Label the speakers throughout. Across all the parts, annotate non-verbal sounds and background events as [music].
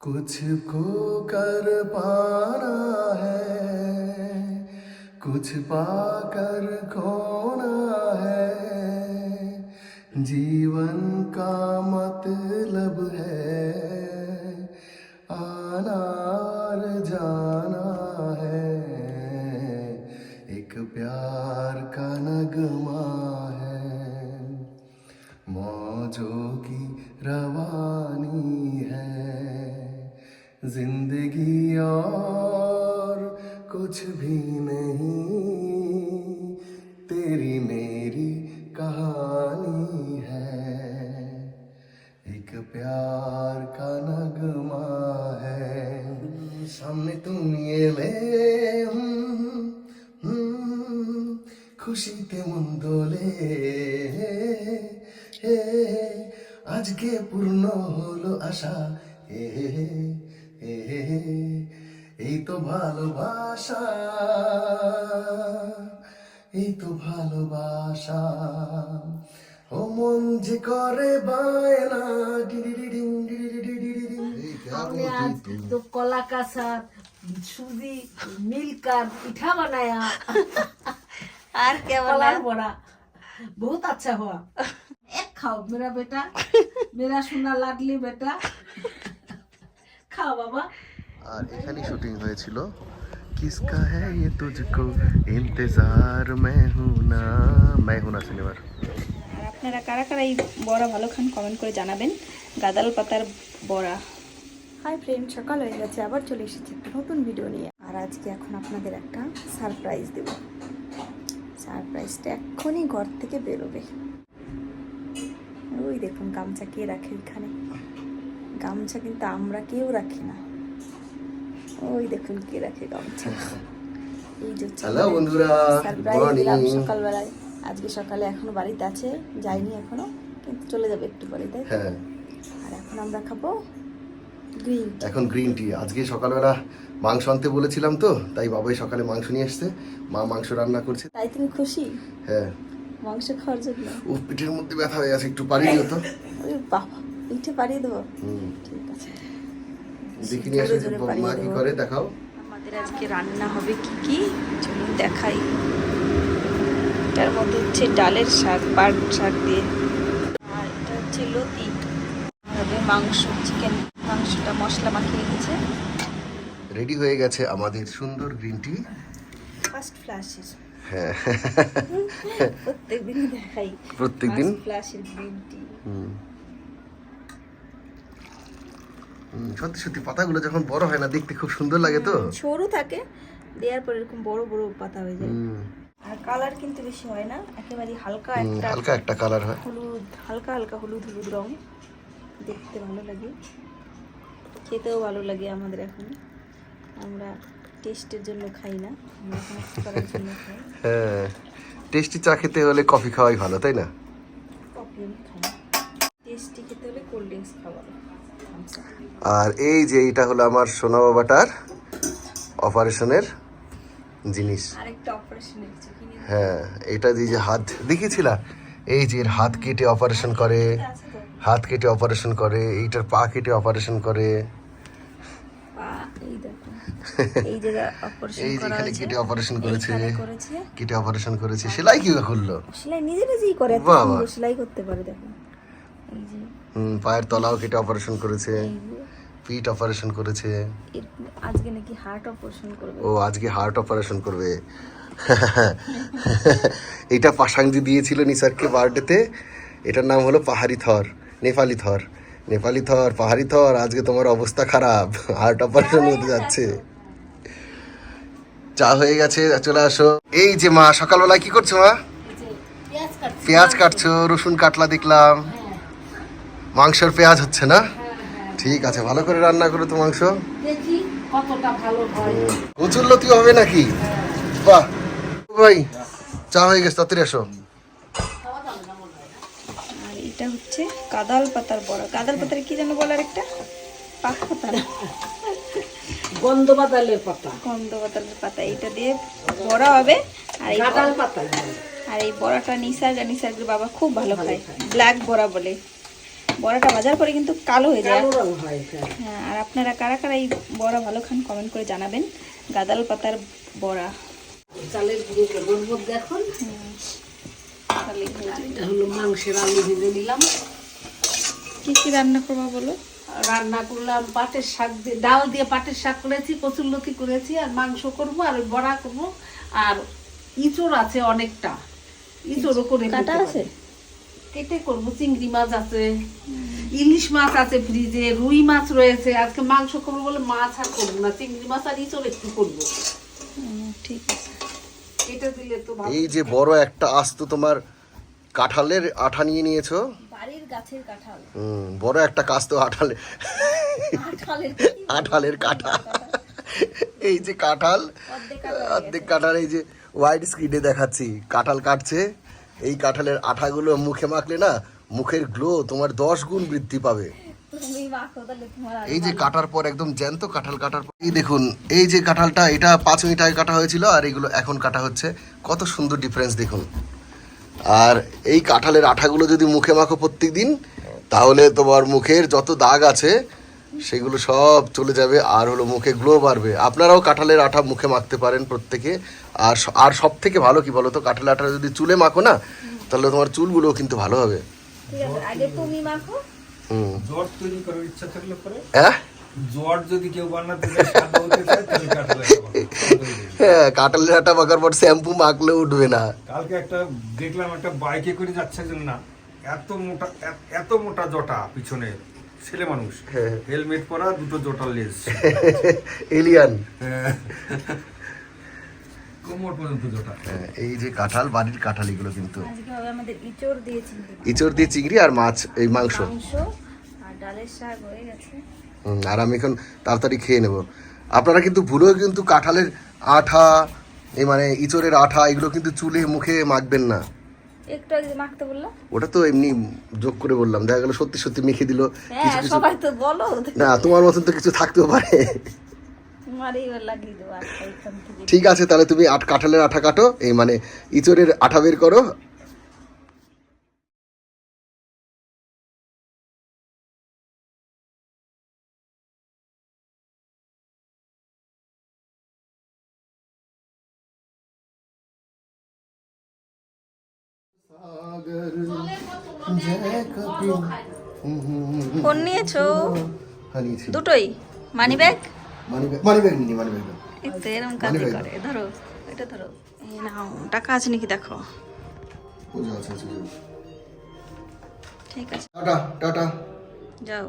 Speaker 1: कुछ को कर पाना है कुछ पाकर खोना है। जीवन का मतलब है आना। जिंदगी और कुछ भी नहीं तेरी मेरी कहानी है एक प्यार का नगमा है सामने तुम ये ले हम्म, हम्म, খুশিতে মন দোলে হে, আজকে পূর্ণ হলো আশা এ, এ, এই তো ভালোবাসা এই তো ভালোবাসা ও মন যে করে বায়না ডিডিডিডিং, ডিডিডিডিডিং।
Speaker 2: हमने आज तो कोला का साथ सूजी मिलकर पिठा बनाया
Speaker 3: আর क्या
Speaker 2: कोला
Speaker 3: बना
Speaker 2: बड़ा बहुत अच्छा हुआ एक खाओ मेरा बेटा मेरा सोना लाडली बेटा खाओ बाबा
Speaker 1: আর এখানেই শুটিং হয়েছিল কিসকা হ্যায় ये तुझको इंतजार मैं हूं ना मैं हूं না সিনেমার
Speaker 3: আর আপনারা কারা কারা এই বড়া ভালো খান কমেন্ট করে জানাবেন গাদাল পাতার বড়া হাই ফ্রেন্ড সকাল হয়ে গেছে আবার চলে এসেছি একটা নতুন ভিডিও নিয়ে আর আজকে এখন আপনাদের একটা সারপ্রাইজ দেব সারপ্রাইজটা এক্ষুনি ঘর থেকে বেরোবে ওই দেখুন গামছা কে রাখে এখানে গামছা কিন্তু আমরা কেউ রাখি না। ওই দেখুন কে রাখে গামছা। এই যে
Speaker 1: হ্যালো বন্ধুরা
Speaker 3: সকালবেলায়। আজকে সকালে এখনও বাড়িতে আছে যাইনি এখনও কিন্তু চলে যাবে একটু পরে তাই
Speaker 1: হ্যাঁ।
Speaker 3: আর এখন আমরা খাব গ্রিন
Speaker 1: এখন গ্রিন টি আজকে সকালবেলা মাংস আনতে বলেছিলাম তো তাই বাবাই সকালে মাংস নিয়ে এসছে। মা মাংস রান্না করছে।
Speaker 3: তাই তুমি খুশি?
Speaker 1: হ্যাঁ।
Speaker 3: মাংস খাওয়ার জন্য?
Speaker 1: ও পিঠের মধ্যে ব্যথা হয়ে আছে একটু পারি তো
Speaker 3: বাবা। পিঠে পারিয়ে দেবো।
Speaker 1: হুম।
Speaker 3: ঠিক আছে।
Speaker 1: দেখি নিয়ে আসে মা কি করে দেখাও।
Speaker 3: আমাদের আজকে রান্না হবে কি কি চলুন দেখাই। এটার মধ্যে হচ্ছে ডালের শাক পাট শাক দিয়ে। আর এটা হচ্ছে লতি। হবে মাংস চিকেন মাংসটা মশলা মাখিয়ে রেখেছে
Speaker 1: রেডি হয়ে গেছে আমাদের সুন্দর গ্রিন টি
Speaker 3: ফার্স্ট ফ্ল্যাশের
Speaker 1: হ্যাঁ।
Speaker 3: প্রত্যেকদিনই দেখাই।
Speaker 1: প্রত্যেকদিন?
Speaker 3: ফ্ল্যাশের গ্রিন টি
Speaker 1: হুম হুম, সত্যি সত্যি পাতাগুলো যখন বড় হয় না দেখতে খুব সুন্দর লাগে তো।
Speaker 3: সরু থাকে দেওয়ার পর এরকম বড় বড় পাতা হয়ে যায়। আর কালার কিন্তু বেশি হয় না একেবারে হালকা একটা
Speaker 1: হালকা একটা কালার হয়।
Speaker 3: হলুদ হালকা হালকা হলুদ হলুদ রং। দেখতে ভালো লাগে। খেতেও ভালো লাগে আমাদের এখন। আমরা টেস্টের জন্য খাই না করার জন্য খাই।
Speaker 1: হ্যাঁ টেস্টি চা খেতে হলে কফি খাওয়াই ভালো তাই না?
Speaker 3: কফি আমি খাই টেস্টি খেতে হলে কোল্ড ড্রিঙ্কস খাওয়া।
Speaker 1: আর এই যে এটা হলো আমার সোনা বাবাটার অপারেশনের জিনিস। হ্যাঁ এটা দিয়ে যে হাত দেখিয়েছিলা? এই যে এর হাত কেটে অপারেশন করে হাত কেটে অপারেশন করে এইটার পা কেটে অপারেশন করে। [laughs]
Speaker 3: এই
Speaker 1: যে
Speaker 3: হয়েছে
Speaker 1: কেটে অপারেশন করেছে। কেটে অপারেশন করেছে। সেলাই কি করল?
Speaker 3: সেলাই নিজে নিজেই করে
Speaker 1: বাবা।
Speaker 3: সেলাই করতে পারে দেখো। এই যে
Speaker 1: পায়ের তলাও কেটে অপারেশন করেছে পিঠ অপারেশন করেছে।
Speaker 3: আজকে নাকি হার্ট অপারেশন করবে।
Speaker 1: ও আজকে হার্ট অপারেশন করবে। এটা পাশাংজি দিয়েছিল নিসারকে বার্থডেতে। এটার নাম হলো পাহাড়ি থর নেপালি থর। নেপালি থর পাহাড়ি থর আজকে তোমার অবস্থা খারাপ হার্ট অপারেশন হতে যাচ্ছে। চা হয়ে গেছে চলে আসো। এই যে মা সকালবেলা কি করছ মা?
Speaker 2: পেঁয়াজ কাটছো।
Speaker 1: রসুন কাটলা দেখলাম। মাংসর পেঁয়াজ হচ্ছে না? ঠিক আছে ভালো করে রান্না করো তো মাংস।
Speaker 2: দেখি কতটা
Speaker 1: প্রচুর লতি হবে নাকি? বাহ। ভাই চা হয়ে গেছে তাড়াতাড়ি আসো।
Speaker 3: এটা হচ্ছে কাদাল পাতার বড়া। কাদাল পাতার কি যেন বলার একটা পাক পাতা না?
Speaker 2: গন্ধ বাদালের পাতা।
Speaker 3: গন্ধ পাতার পাতা এইটা দিয়ে বড়া হবে। আর এই
Speaker 2: কাঁঠাল পাতা।
Speaker 3: আর এই বড়াটা নিসার্গ আর নিসার্গের বাবা খুব ভালো খায়। ব্ল্যাক বড়া বলে। বড়াটা ভাজার পরে কিন্তু কালো হয়ে যায়।
Speaker 2: হয়
Speaker 3: হ্যাঁ। আর আপনারা কারা কারা এই বড়া ভালো খান কমেন্ট করে জানাবেন। গাদাল পাতার বড়া।
Speaker 2: চালের হলো মাংসের আলু ভেজে নিলাম।
Speaker 3: কি কি রান্না করব বলো?
Speaker 2: রান্না করলাম পাটের শাক দিয়ে ডাল দিয়ে পাটের শাক করেছি কচুরলতি করেছি আর মাংস করব আর বড়া করব। আর ইঁচড় আছে অনেকটা। ইঁচড়ও করে
Speaker 3: কাটা আছে?
Speaker 2: কেটে করব চিংড়ি মাছ আছে ইলিশ মাছ আছে ফ্রিজে রুই মাছ রয়েছে। আজকে মাংস করব বলে মাছ আর করব না চিংড়ি মাছ আর ইঁচড় একটু করব।
Speaker 3: ঠিক আছে।
Speaker 2: কেটে দিলে তো
Speaker 1: এই যে বড় একটা আস্ত তোমার কাঁঠালের আঠা নিয়ে নিয়েছো?
Speaker 3: বাড়ির গাছের কাঁঠাল।
Speaker 1: হুম বড় একটা কাজ তো আঠালে। আঠালের কাঁঠা এই যে কাঁঠাল অর্ধেক কাঁঠাল এই যে হোয়াইট স্ক্রিনে দেখাচ্ছি। কাঁঠাল কাটছে। এই কাঁঠালের আঠাগুলো মুখে মাখলে না মুখের গ্লো তোমার দশ গুণ বৃদ্ধি পাবে। এই যে কাটার পর একদম জ্যান্ত কাঁঠাল কাটার পর এই দেখুন এই যে কাঁঠালটা এটা পাঁচ মিনিট আগে কাটা হয়েছিল আর এগুলো এখন কাটা হচ্ছে। কত সুন্দর ডিফারেন্স দেখুন। আর এই কাঁঠালের আঠাগুলো যদি মুখে মাখো প্রত্যেক দিন তাহলে তোমার মুখের যত দাগ আছে সেগুলো সব চলে যাবে আর হলো মুখে গ্লো বাড়বে। আপনারাও কাঁঠালের আঠা মুখে মাখতে পারেন প্রত্যেকে। আর আর সব থেকে ভালো কি বলো তো কাঁঠালের আঠা যদি চুলে মাখো না তাহলে তোমার চুলগুলোও কিন্তু ভালো হবে।
Speaker 3: আগে তুমি মাখো।
Speaker 1: হুম।
Speaker 4: জট তৈরি করার ইচ্ছা থাকলে পরে।
Speaker 1: হ্যাঁ কাঁঠালের আঠা মাখার পর শ্যাম্পু মাখলে উঠবে না।
Speaker 4: কালকে একটা দেখলাম একটা বাইকে করে যাচ্ছে না এত মোটা এত মোটা জটা পিছনে। ছেলে মানুষ।
Speaker 1: হ্যাঁ।
Speaker 4: হেলমেট পরা দুটো জটা লেজ
Speaker 1: এলিয়ান
Speaker 4: হ্যাঁ। কোমর পর্যন্ত জটা
Speaker 1: হ্যাঁ, এই যে কাঁঠাল বাড়ির কাঁঠাল এগুলো কিন্তু
Speaker 3: আজকে আমাদের ইচড় দিয়ে চিংড়ি মাছ।
Speaker 1: দিয়ে চিংড়ি আর মাছ এই মাংস।
Speaker 3: মাংস আর ডালের শাক হয়ে গেছে।
Speaker 1: হুম, আর আমি এখন তাড়াতাড়ি খেয়ে নেব। আপনারা কিন্তু ভুলেও কিন্তু কাঁঠালের আঠা এই মানে ইঁচড়ের আঠা এগুলো কিন্তু চুলে মুখে মাখবেন না।
Speaker 3: একটু আগে মাখতে বললাম।
Speaker 1: ওটা তো এমনি যোগ করে বললাম। দেখা গেল সত্যি সত্যি মেখে দিল। কিছু
Speaker 3: হ্যাঁ
Speaker 1: কিছু
Speaker 3: সবাই তো বলো।
Speaker 1: না তোমার মতন তো কিছু থাকতেও পারে। ঠিক আছে তাহলে তুমি আট কাঁঠালের আঠা কাটো। এই মানে ইচড়ের আঠা বের করো।
Speaker 3: ফোন নিয়েছো? দুটোই?
Speaker 1: Money bag? Money bag money bag
Speaker 3: money bag. এরকম কাজই করে। ধরো এটা ধরো। এই নাও টাকা আছে নাকি দেখো? ঠিক আছে।
Speaker 1: Tata tata.
Speaker 3: যাও।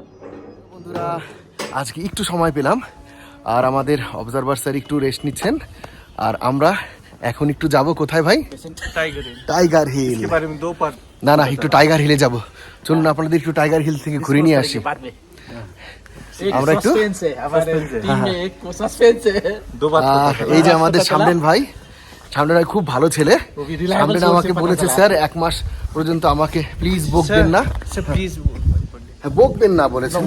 Speaker 1: বন্ধুরা আজকে একটু সময় পেলাম। আর আমাদের অবজারভার স্যার একটু রেস্ট নিচ্ছেন। আর আমরা এখন একটু যাব কোথায় ভাই?
Speaker 4: টাইগার
Speaker 1: হিল না না একটু টাইগার হিলে যাব। চলুন আপনাদের একটু টাইগার হিল থেকে ঘুরে নিয়ে আসি। আমরা একটু এই যে আমাদের সামনেন ভাই। সামনে ভাই খুব ভালো ছেলে। সামনে আমাকে বলেছে স্যার এক মাস পর্যন্ত আমাকে প্লিজ বকবেন না। হ্যাঁ, বকবেন। না বলেছে।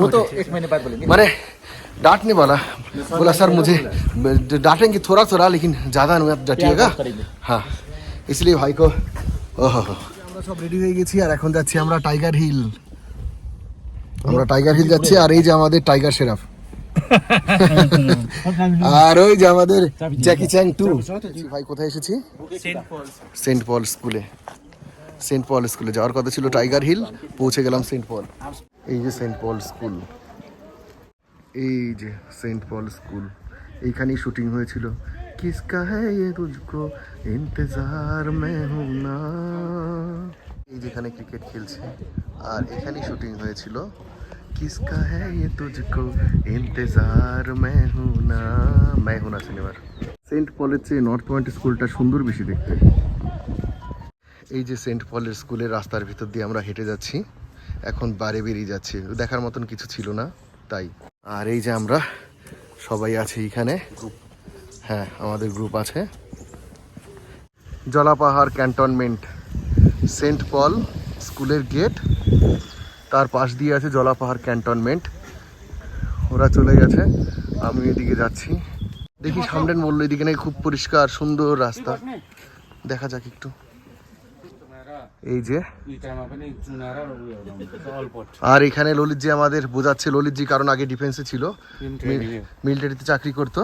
Speaker 5: মানে तो
Speaker 1: मुझे।
Speaker 5: एक महीने बाद बोलेंगे
Speaker 1: मैंने डांटने वाला बोला सर मुझे डांटेंगे थोड़ा थोड़ा लेकिन ज़्यादा नहीं डांटिएगा
Speaker 5: बात करेंगे।
Speaker 1: হ্যাঁ इसलिए ভাই কো ওহো আমরা সব রেডি হয়ে গেছি আর এখন যাচ্ছি আমরা টাইগার হিল আমরা টাইগার হিল যাচ্ছি আর এই যে আমাদের টাইগার শেরাফ আর ওই যে আমাদের জ্যাকি চ্যাং টু ভাই কোথায় এসেছি সেন্ট পল স্কুলে সেন্ট পল স্কুলে যাওয়ার কথা ছিল টাইগার হিল পৌঁছে গেলাম সেন্ট পল এই যে সেন্ট পল স্কুল এই যে সেন্ট পল স্কুল, এইখানেই শুটিং হয়েছিল। কিসকা হ্যাঁ ইয়ে ইন্তজার মে না। এই যেখানে ক্রিকেট খেলছে, আর এখানেই শুটিং হয়েছিল। কিসকা হ্যাঁ ইয়ে তুজকো ইন্তজার মে না। মে সিনেমার। সেন্ট পলের চেয়ে নর্থ পয়েন্ট স্কুলটা সুন্দর বেশি দেখতে। এই যে সেন্ট পলের স্কুলের রাস্তার ভিতর দিয়ে আমরা হেঁটে যাচ্ছি। এখন বারে বেরিয়ে যাচ্ছি। দেখার মতন কিছু ছিল না, তাই। আর এই যে আমরা সবাই আছি এখানে। হ্যাঁ আমাদের গ্রুপ আছে। জলাপাহাড় ক্যান্টনমেন্ট সেন্ট পল স্কুলের গেট তার পাশ দিয়ে আছে জলাপাহাড় ক্যান্টনমেন্ট ওরা চলে গেছে আমি এদিকে যাচ্ছি। দেখি সামনের বলল এদিকে নাকি খুব পরিষ্কার, সুন্দর রাস্তা। দেখা যাক একটু। এই যে। আর এখানে ললিতজি আমাদের বোঝাচ্ছে ললিতজি কারণ আগে ডিফেন্সে ছিল মিলিটারিতে চাকরি করত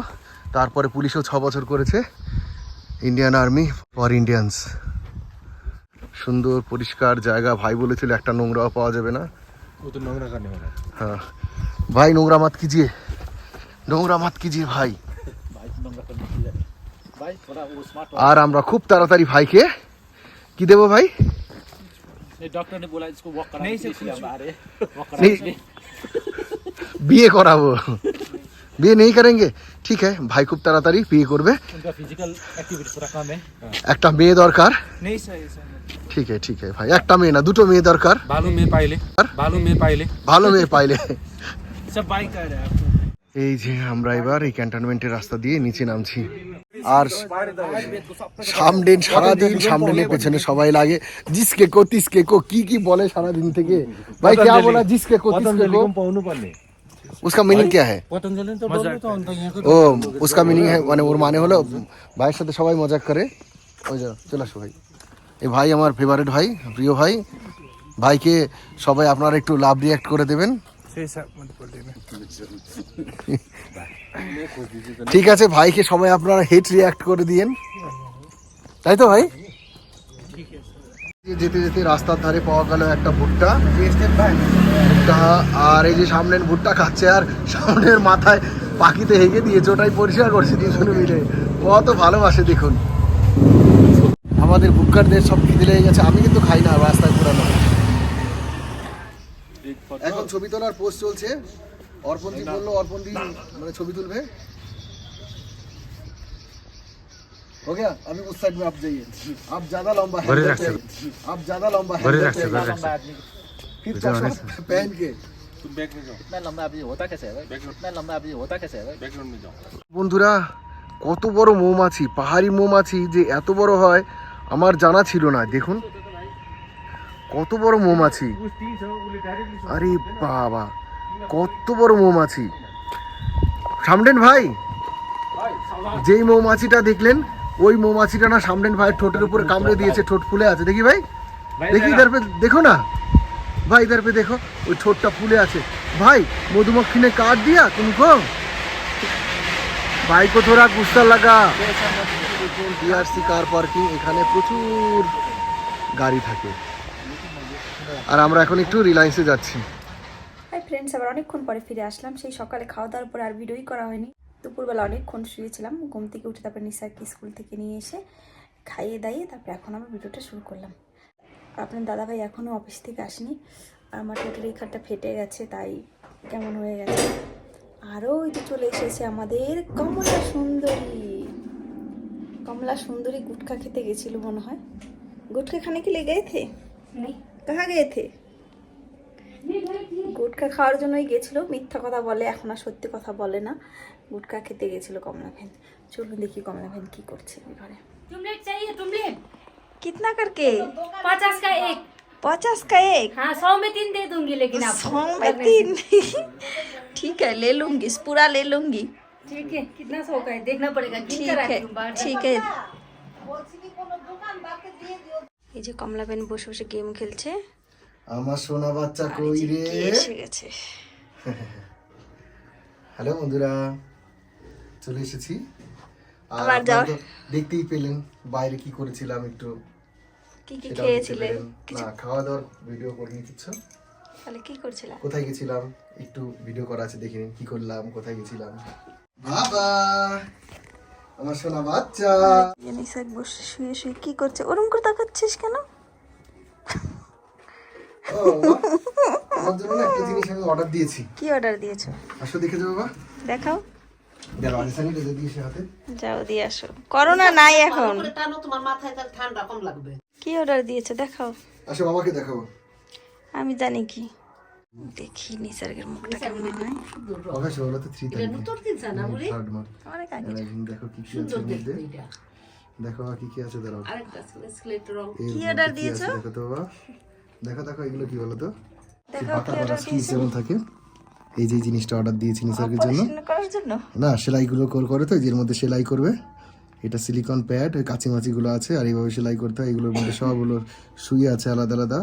Speaker 1: তারপরে পুলিশও ছ বছর করেছে ইন্ডিয়ান আর্মি ফর ইন্ডিয়ানস সুন্দর পরিষ্কার জায়গা ভাই বলেছিল একটা নোংরাও পাওয়া যাবে না। হ্যাঁ। ভাই নোংরা মাত কিজিয়ে নোংরা মাত কিজিয়ে ভাই? আর আমরা খুব তাড়াতাড়ি ভাইকে কি দেবো ভাই?
Speaker 5: डक्टर ने बोला इसको वक कराने के लिए हम आ रहे हैं। वक कराने
Speaker 1: नहीं
Speaker 5: के लिए।
Speaker 1: বিয়ে করাবো বিয়ে নেই করেঙ্গে ঠিক है ভাই খুব তাড়াতাড়ি বিয়ে করবে
Speaker 5: उनका फिजिकल एक्टिविटी थोड़ा कम है
Speaker 1: একটা মেয়ে দরকার
Speaker 5: नहीं सर सर
Speaker 1: ঠিক है ঠিক है ভাই একটা মেয়ে না দুটো মেয়ে দরকার
Speaker 5: बालू में पाइले बालू में पाइले
Speaker 1: ভালো মেয়ে পাইলে
Speaker 5: सब बाइक आ रहा है
Speaker 1: এই যে আমরা এবার এই ক্যান্টনমেন্টের রাস্তা দিয়ে নিচে নামছি আর সামনে সারাদিন সামনে পেছনে সবাই লাগে জিসকে কো তিসকে কো কি কি বলে সারাদিন থেকে ভাই क्या बोला जिसके को तिसके को
Speaker 5: पाउनु पर्ने
Speaker 1: उसका मीनिंग क्या है
Speaker 5: पतञ्जलि त डल्लो त अन्त यहाँको
Speaker 1: ও उसका মিনিং है মানে ওর মানে হলো ভাইয়ের সাথে সবাই মজাক করে ওই যা চলে আসো ভাই এই ভাই আমার ফেভারিট ভাই প্রিয় ভাই ভাইকে সবাই আপনারা একটু লাভ রিয়াক্ট করে দেবেন ঠিক আছে ভাইকে সবাই আপনারা হেট রিয়াক্ট করে দিয়েন। তাই তো ভাই? যেতে যেতে রাস্তার ধারে পাওয়া গেল একটা ভুট্টা। ভুট্টা আর এই যে সামনের ভুট্টা খাচ্ছে আর সামনের মাথায় পাখিতে হেগে দিয়েছে ওটাই পরিষ্কার করছে দুজনে মিলে। কত ভালোবাসে দেখুন। আমাদের ভুট্টারদের সব খিদে লেগে গেছে আমি কিন্তু খাই না রাস্তায় পুরানো এখন ছবি তোলার পোস্ট চলছে। অর্পণদি বললো অর্পণদি মানে ছবি তুলবে हो गया अभी उस साइड में आप जाइए आप ज्यादा लंबा है आप ज्यादा लंबा है फिर चश्मा पहन के
Speaker 5: ब्याक में जाऊ मैं लम्बा अभी होता कैसे है भाई मैं लम्बा अभी होता कैसे है भाई बैकग्राउंड में जाऊ
Speaker 1: বন্ধুরা কত বড় মৌমাছি পাহাড়ি মৌমাছি যে এত বড় হয় আমার জানা ছিল না দেখুন কত বড় মৌমাছি আরে বাবা কত বড় মৌমাছি সামডেন ভাই যেই মৌমাছিটা দেখলেন ওই মৌমাছিটা না সামডেন ভাইয়ের ঠোঁটের উপরে কামড়ে দিয়েছে ঠোঁট ফুলে আছে দেখি ভাই দেখি ইধার पे देखो ना भाई इधर पे देखो ওই ঠোঁটটা ফুলে আছে भाई मधुमक्खी ने काट दिया तुमको ভাই কো থোড়া গুসা লাগা বিআরসি কার পার্কিং এখানে প্রচুর গাড়ি থাকে আর আমরা এখন একটু রিলায়েন্সে যাচ্ছি
Speaker 3: হাই ফ্রেন্ডস আবার অনেকক্ষণ পরে ফিরে আসলাম। সেই সকালে খাওয়া দাওয়ার পর আর ভিডিওই করা হয়নি। দুপুরবেলা অনেকক্ষণ শুয়েছিলাম। ঘুম থেকে উঠে তারপর নিসারকে স্কুল থেকে নিয়ে এসে খাইয়ে দাইয়ে তারপর এখন আমরা ভিডিওটা শুরু করলাম। আপনার দাদাভাই এখনও অফিস থেকে আসেনি। আমার টোটাল এই খাটটা ফেটে গেছে তাই কেমন হয়ে গেছে? আরও ওই তো চলে এসেছে আমাদের কমলা সুন্দরী। কমলা সুন্দরী গুটখা খেতে গেছিল মনে হয়। গুটখা খানে কি লেগেছে কাহা গে থে गए थे গুটখা খাওয়ার জন্যই গেছিল মিথ্যা কথা বলে এখন আর সত্যি কথা বলে না গুটখা খেতে গেছিল কমলা ভ্যান চলুন দেখি কমলা ভ্যান কি করছে ওই ঘরে
Speaker 6: टुमलेट चाहिए टुमलेट
Speaker 3: कितना करके
Speaker 6: पचास का एक
Speaker 3: पचास का एक
Speaker 6: हाँ सौ में तीन दे दूंगी लेकिन आप
Speaker 3: सौ में तीन ठीक है ले लूंगी पूरा ले लूंगी
Speaker 6: ठीक है कितना सौ का है देखना पड़ेगा गिन
Speaker 3: ठीक
Speaker 6: कर
Speaker 3: है
Speaker 6: आती हूँ बाहर से।
Speaker 3: ठीक है এই যে কমলা বেন বসে বসে গেম খেলছে
Speaker 1: আমার সোনা বাচ্চা কই রে?
Speaker 3: এসে গেছে। [laughs]
Speaker 1: হ্যালো বন্ধুরা চলে এসেছি। আর দেখতেই পেলেন বাইরে কি করেছিলাম একটু
Speaker 3: কি কি
Speaker 1: দেখতে না খাওয়া দাওয়ার ভিডিও করিনি কিচ্ছু
Speaker 3: তাহলে কি করছিলা?
Speaker 1: কোথায় গেছিলাম? একটু ভিডিও করা আছে দেখে নিন কি করলাম কোথায় গেছিলাম। বাবা আমার সোনা বাচ্চা।
Speaker 3: জানিস বসে শুয়ে শুয়ে কি করছে? ওরম করে তাকাচ্ছিস কেন?
Speaker 1: আমার জন্য না একটা জিনিস আমি অর্ডার দিয়েছি।
Speaker 3: কি অর্ডার দিয়েছ?
Speaker 1: আসো দেখে যাব বাবা।
Speaker 3: দেখাও। যাও দিয়ে আসো। করোনা নাই এখন।
Speaker 2: করে টানো তোমার মাথায় ঠান্ডা কম লাগবে।
Speaker 3: কি অর্ডার দিয়েছ? দেখাও।
Speaker 1: আসো বাবাকে দেখাবো।
Speaker 3: আমি জানি কি। দেখি নিসর্গের মুখটা কেমন হয়।
Speaker 1: তো
Speaker 2: নতুন
Speaker 3: অনেক আগে।
Speaker 1: দেখো কি কি আছে মধ্যে। দেখো কি কি আছে দাঁড়াও।
Speaker 2: আরেকটা রং।
Speaker 3: কি
Speaker 1: কি
Speaker 3: দিয়েছ?
Speaker 1: দেখো তো বাবা। দেখো দেখো এগুলো কি বলো তো যেমন থাকে এই যে জিনিসটা অর্ডার দিয়েছি নিসর্গের জন্য।
Speaker 3: অপারেশন
Speaker 1: না সেলাইগুলো করে তো এর মধ্যে সেলাই করবে। এটা সিলিকন প্যাড ওই কাচিমাচিগুলো আছে আর এইভাবে সেলাই করতে হয় এগুলোর মধ্যে সবগুলো সুই আছে আলাদা আলাদা।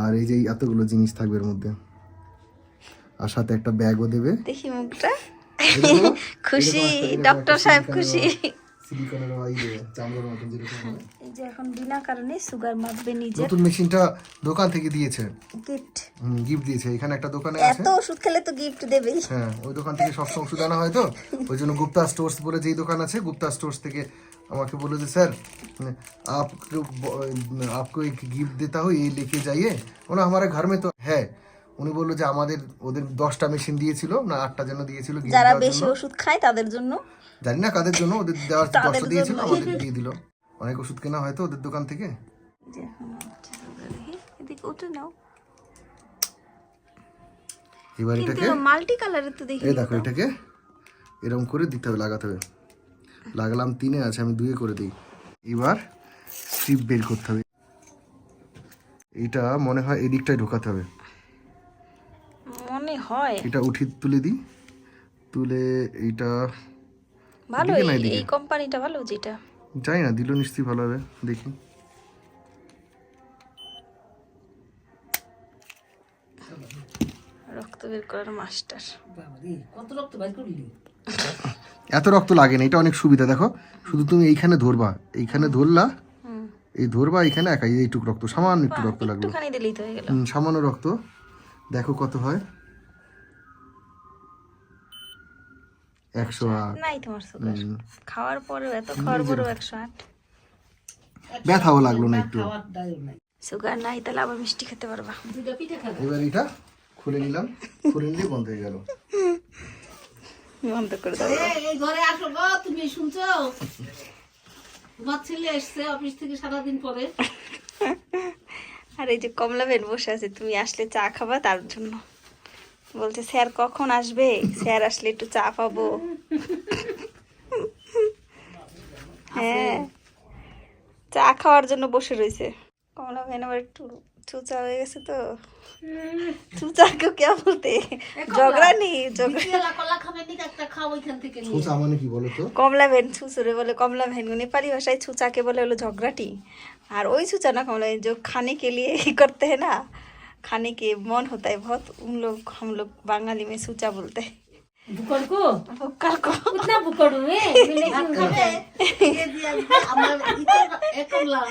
Speaker 1: আর এই যে এতগুলো জিনিস থাকবে এর মধ্যে। আর সাথে একটা ব্যাগও দেবে।
Speaker 3: দেখি মুখটা। খুশি ডক্টর সাহেব খুশি।
Speaker 1: সিলিকনের ওই যে চামড়ার মতন যেরকম হয়।
Speaker 3: এই যে এখন বিনা কারণে সুগার মাপবে নিজের
Speaker 1: নতুন মেশিনটা দোকান থেকে দিয়েছে
Speaker 3: গিফট
Speaker 1: গিফট দিয়েছে এখানে একটা দোকানে আছে
Speaker 3: এত ওষুধ খেলে তো গিফট দেবেই
Speaker 1: হ্যাঁ ওই দোকান থেকে সবসময় ওষুধ আনা হয় তো ওই জন্য গুপ্তা স্টোর্স বলে যেই দোকান আছে গুপ্তা স্টোর্স থেকে আমাকে বলে যে স্যার आपको आपको एक गिफ्ट देता हूँ ये लेके जाइए ওনা हमारे घर में तो है উনি বলল যে আমাদের ওদের দশটা মেশিন দিয়েছিল না আটটা যেন দিয়েছিল
Speaker 3: যারা বেশি ওষুধ খায় তাদের জন্য।
Speaker 1: জানি না কাদের জন্য ওদের দেওয়ার দশটা দিয়েছিল। আমাদের দিয়ে দিল। অনেক ওষুধ কেনা হয়তো ওদের দোকান থেকে।
Speaker 3: যে এখন হচ্ছে সুগার দেখি। এদিকে নাও।
Speaker 1: এবার এটাকে
Speaker 3: মাল্টি কালারের তো দেখি
Speaker 1: এই দেখো এটাকে। এরকম করে দিতে হবে লাগাতে হবে। লাগালাম তিনে আছে আমি দুয়ে করে দিই। এবার স্ট্রিপ বের করতে হবে। এটা মনে হয় এদিকটায় ঢোকাতে হবে।
Speaker 3: মনে হয়?
Speaker 1: এটা উঠি তুলে দিই। তুলে এইটা
Speaker 3: ভালো এই- কোম্পানিটা ভালো যেটা।
Speaker 1: জানি না দিল নিশ্চয়ই ভালো হবে দেখি।
Speaker 3: রক্ত বের করার মাস্টার।
Speaker 2: কত রক্ত বাইর করলি?
Speaker 1: এত রক্ত লাগে না এটা অনেক সুবিধা দেখো। শুধু তুমি এইখানে ধরবা এইখানে ধরলা এই ধরবা এইখানে একাই এইটুক রক্ত সামান্য একটু রক্ত লাগল।
Speaker 3: একটুখানি দিলেই তো হয়ে গেল।
Speaker 1: হুম, সামান্য রক্ত। দেখো কত হয়। একশো আট।
Speaker 3: নাই তোমার সুগার খাওয়ার পরেও এত খাওয়ার পরেও একশো আট।
Speaker 1: ব্যথাও লাগল না একটু।
Speaker 3: সুগার নাই তাহলে আবার মিষ্টি খেতে পারবা।
Speaker 1: এবার এটা খুলে নিলাম। খুলে নিলে বন্ধ হয়ে গেল।
Speaker 3: বন্ধ করে দাও।
Speaker 2: এই, এই ঘরে আসো গো তুমি শুনছো? তোমার ছেলে এসছে অফিস থেকে সারাদিন পরে। [laughs]
Speaker 3: আর এই যে কমলা বেন বসে আছে তুমি আসলে চা খাবা তার জন্য। বলছে স্যার কখন আসবে? স্যার আসলে একটু চা পাবো। হ্যাঁ। চা খাওয়ার জন্য বসে রয়েছে। কমলা ভাই আবার একটু চুচা হয়ে গেছে তো। চুচা কেউ কে বলতে? ঝগড়া নেই কমলা ভেন ছুচুরে বলে কমলা ভেন নেপালি ভাষায় ছুচাকে বলে হলো ঝগড়াটি। আর ওই ছুচা না কমলা যে খানে কে লিয়ে করতে না। खाने के मन होता है बहुत उन लोग हम लोग बंगाली में छुचा बोलते हैं
Speaker 6: बुकड़ को
Speaker 3: बुक्का को
Speaker 6: कितना बुकड़ हुए मिले
Speaker 2: খাবে দিয়ে দিয়ে আসবে। আমার ইঁচড় একলা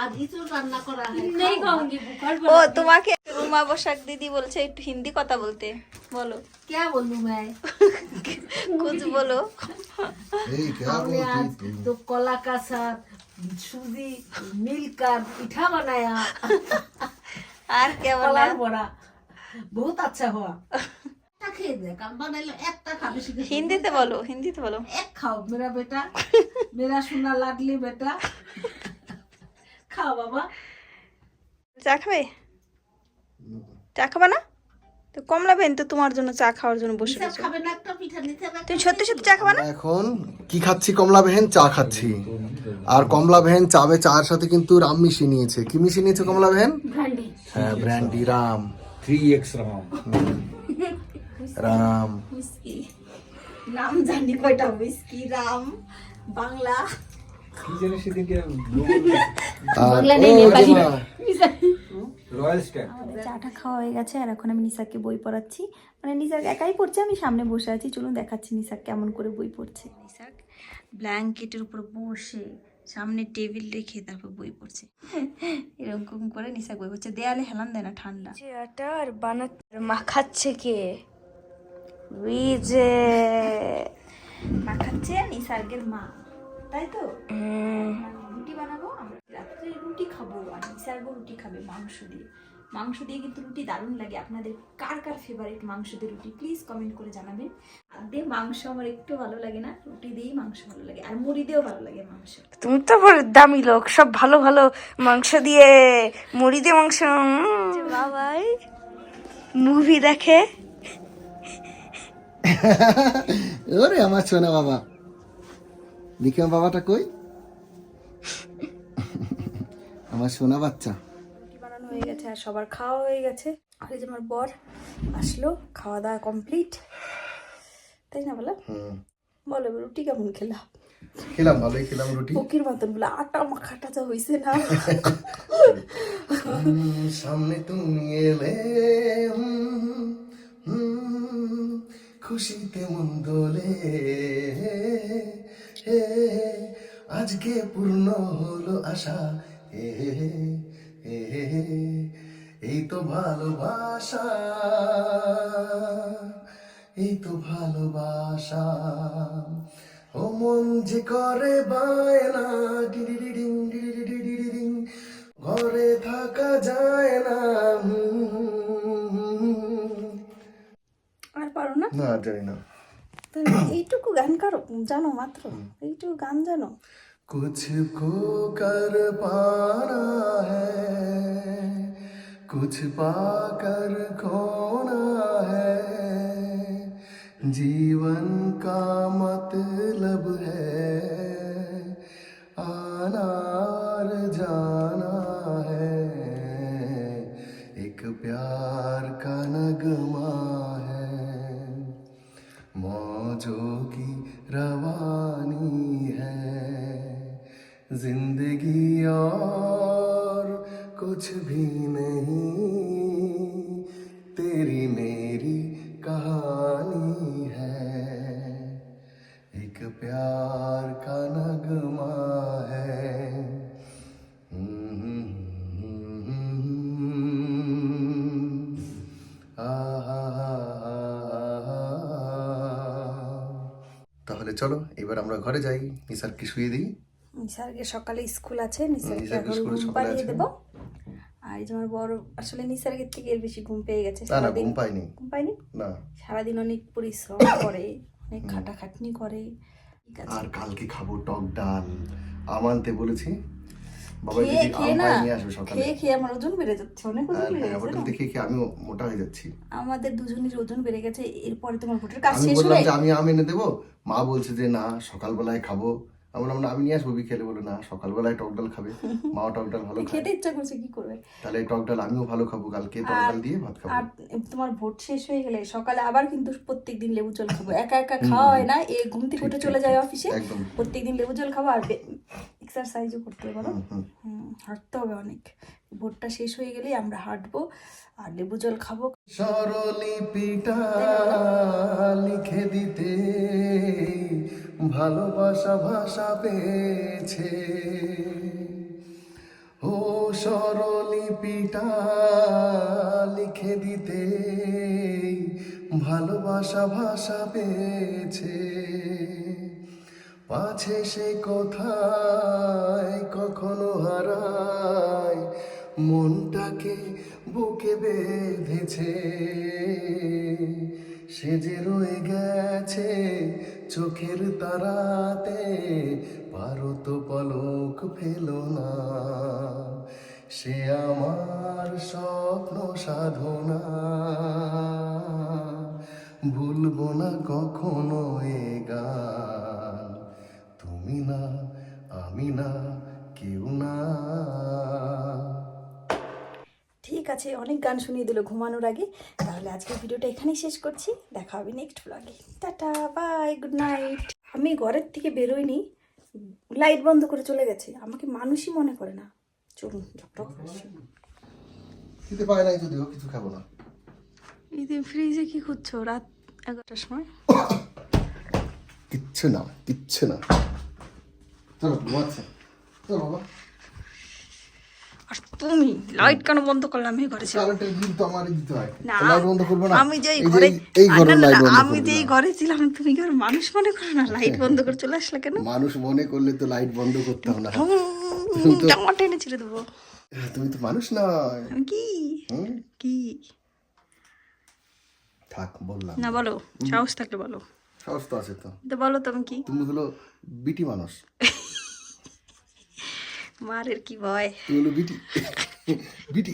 Speaker 2: আর ইঁচড় রান্না করা হয়
Speaker 6: नहीं कहूंगी बुकड़
Speaker 3: ও তোমাকে রুমা বসাক দিদি বলছে একটু হিন্দি কথা বলতে বলো
Speaker 2: क्या बोलूं मैं
Speaker 3: कुछ बोलो
Speaker 1: এই কে
Speaker 2: हमने आज तो कोला का साथ सूजी मिलकर पिठा बनाया
Speaker 3: আর কে বলা
Speaker 2: বহুত আচ্ছা হওয়া।
Speaker 3: হিন্দিতে বলো হিন্দিতে বলো।
Speaker 2: এক খাও মেরা বেটা। মেরা সোনা লাগলি বেটা। খাও বাবা।
Speaker 3: চা খাবে? চা খাবে না? তো কমলা বেন তো তোমার জন্য চা খাওয়ার জন্য বসে আছে
Speaker 2: খাবে
Speaker 3: তুমি সত্যি সত্যি চা খাবে না?
Speaker 1: এখন কি খাচ্ছি? কমলা বেহেন চা খাচ্ছি। আর কমলা বেহেন চাবে চার সাথে কিন্তু রাম মিশিয়ে নিয়েছে। কি মিশিয়ে নিয়েছে কমলা বেহেন brandy rum
Speaker 4: three X rum
Speaker 1: rum
Speaker 3: নাম জানি কয়টা? হুইস্কি রাম বাংলা। [laughs] চাটা খাওয়া হয়ে গেছে আর এখন আমি বই পড়াচ্ছি। মানে নিসাক একাই পড়ছে আমি সামনে বসে আছি। চলুন দেখাচ্ছি নিসাক কেমন করে বই পড়ছে। নিসাক ব্ল্যাঙ্কেটের উপর বসে সামনে টেবিল রেখে তারপর বই পড়ছে। [laughs] এরকম করে নিশা বই পড়ছে। দেয়ালে হেলান দেয় না ঠান্ডা।
Speaker 6: আটা আর বানাতে মাখাচ্ছে কে?
Speaker 3: উইজে মাখাচ্ছে নিসার্গের মা। তাই তো? রুটি বানাবো আমরা রাত্রে রুটি খাব আর নিসার্গ রুটি খাবে মাংস দিয়ে। মাংস দিয়ে কিন্তু রুটি দারুণ লাগে। আপনাদের কার কার ফেভারিট মাংস দিয়ে রুটি প্লিজ কমেন্ট করে জানাবেন। আর দিয়ে মাংস আমার একটু ভালো লাগে না রুটি দিয়েই মাংস ভালো লাগে আর মুড়ি দিয়েও ভালো লাগে মাংস।
Speaker 6: তুমি তো বড় দামি লোক সব ভালো ভালো মাংস দিয়ে মুড়ি দিয়ে মাংস
Speaker 3: বাবাই। মুভি দেখে। [laughs]
Speaker 1: ওরে আমার সোনা বাবা। দেখি আমার বাবাটা কই? [laughs] আমার সোনা বাচ্চা।
Speaker 3: হয়ে গেছে আর সবার খাওয়া হয়ে গেছে। আর এই যে আমার বর আসলো খাওয়া দাওয়া কমপ্লিট তাই না বলো? বলো রুটি কেমন খেলা
Speaker 1: খেলাম ভালোই খেলাম রুটি।
Speaker 3: ফকির মতন বলে আটা মাখাটা যা হয়েছে না।
Speaker 1: সামনে তুমি এলে খুশিতে মন দোলে আজকে পূর্ণ হলো আশা হে, এই তো ভালোবাসা এই তো ভালোবাসা। ও মন যে করে বায়না ডিডিডিডিং ডিডিডিডিডিং ঘরে থাকা যায় না।
Speaker 3: আর পারো না?
Speaker 1: না জানি না।
Speaker 3: এইটুকু গান কারও জানো মাত্র। এইটুকু গান জানো।
Speaker 1: कुछ खो कर पाना है कुछ पाकर खोना है। जीवन का मतलब है कुछ भी नहीं तेरी मेरी कहानी है एक प्यार का नगमा है তাহলে চলো এবার আমরা ঘরে যাই নিসারকে শুয়ে দিই
Speaker 3: নিসারকে সকালে স্কুল আছে নিসারকে
Speaker 1: নিসারকে
Speaker 3: এখন
Speaker 1: স্কুলে
Speaker 3: ঘুম
Speaker 1: সকালে
Speaker 3: পাড়িয়ে
Speaker 1: আছে।
Speaker 3: দেবো আর এই যে আমার বড় আসলে নিসার্গের থেকে এর বেশি ঘুম পেয়ে গেছে।
Speaker 1: না না
Speaker 3: সারাদিন
Speaker 1: ঘুম পাইনি।
Speaker 3: ঘুম পাইনি?
Speaker 1: না।
Speaker 3: সারাদিন অনেক পরিশ্রম [coughs] করে অনেক খাটাখাটনি করে।
Speaker 1: আর কালকে খাব টক ডাল। আমানতে বলেছি। বাবা
Speaker 3: খেয়ে
Speaker 1: যদি
Speaker 3: খেয়ে
Speaker 1: আম পাই নিয়ে আসবে সকালে।
Speaker 3: খেয়ে খেয়ে আমার ওজন বেড়ে যাচ্ছে অনেক ওজন
Speaker 1: হ্যাঁ,
Speaker 3: বেড়ে
Speaker 1: হ্যাঁ, হোটেল দেখে মোটা হয়ে যাচ্ছি।
Speaker 3: আমাদের দুজনের ওজন বেড়ে গেছে এরপরে তোমার ভোটের কাজ
Speaker 1: আমি
Speaker 3: শেষ
Speaker 1: বললাম
Speaker 3: হলে
Speaker 1: যে আমি আম এনে দেবো? মা বলছে যে না সকালবেলায় খাব। আমি বললাম না আমি নিয়ে আসব বিকেলে। বলে না সকালবেলায় টক ডাল খাবে। মাও টক ডাল ভালো
Speaker 3: খেতে ইচ্ছা করছে কি করবে?
Speaker 1: তাহলে টক ডাল আমিও ভালো খাব কালকে টক ডাল দিয়ে ভাত খাব।
Speaker 3: আর তোমার ভোট শেষ হয়ে গেলে সকালে আবার কিন্তু প্রত্যেকদিন লেবু জল খাব। একা একা খাওয়া হয় না এ ঘুম থেকে উঠে চলে যায় অফিসে। প্রত্যেকদিন লেবু জল খাব আর এক্সারসাইজও করতে।
Speaker 1: হুম,
Speaker 3: হাঁটতে হবে অনেক। ভোটটা শেষ হয়ে গেলেই আমরা হাঁটবো আর লেবু জল খাব।
Speaker 1: স্বরলিপিটা লিখে দিতে। ভালোবাসা ভাষা পেয়েছে। ও সরলিপিটা লিখে দিতে, ভালোবাসা ভাষা পেয়েছে। পাছে সে কোথায় কখনো হারায়, মনটাকে বুকে বেঁধেছে। সে যে রয়ে গেছে চোখের তারাতে পারো তো পলক ফেলো না। সে আমার স্বপ্ন সাধনা। ভুলবো না কখনো এ গান। তুমি না, আমি না, কেউ না।
Speaker 3: আছে অনেক গান শুনিয়ে দিল ঘুমানোর আগে। তাহলে আজকের ভিডিওটা এখানেই শেষ করছি। দেখা হবে নেক্সট ব্লগে টাটা বাই গুড নাইট আমি ঘরের থেকে বেরোইনি লাইট বন্ধ করে চলে গেছে। আমাকে মানুষই মনে করে না। চলুন ঝকটক
Speaker 1: খেতে পায় নাই যদিও কিছু খাব না।
Speaker 3: এই যে ফ্রিজে কি খুঁজছো? রাত এগারোটার সময়?
Speaker 1: কিচ্ছু না কিচ্ছু না। চলো ঘুমাচ্ছে। চলো বাবা।
Speaker 6: তুমি লাইট কেন বন্ধ করলাম? আমি ঘরে ছিলাম। না
Speaker 1: বন্ধ করব না?
Speaker 6: আমি যে ঘরে না, না, না, আমি যে ঘরে ছিলাম তুমি কি আর মানুষ মনে করো না? লাইট [laughs] বন্ধ করে চলে আসলে কেন?
Speaker 1: মানুষ মনে করলে তো লাইট বন্ধ করতাম না। তুমি তো
Speaker 6: জামা টেনে ছেড়ে দেবো।
Speaker 1: তুমি তো মানুষ
Speaker 6: আমি কি? কি?
Speaker 1: থাক বললাম।
Speaker 6: না বলো। সাহস থাকলে বলো।
Speaker 1: সাহস তো আছে তো।
Speaker 6: তো বলো তুমি কি?
Speaker 1: তুমি হলো বিটি মানুষ। [laughs]
Speaker 6: মারের কি ভয়?
Speaker 1: বিটি। বিটি।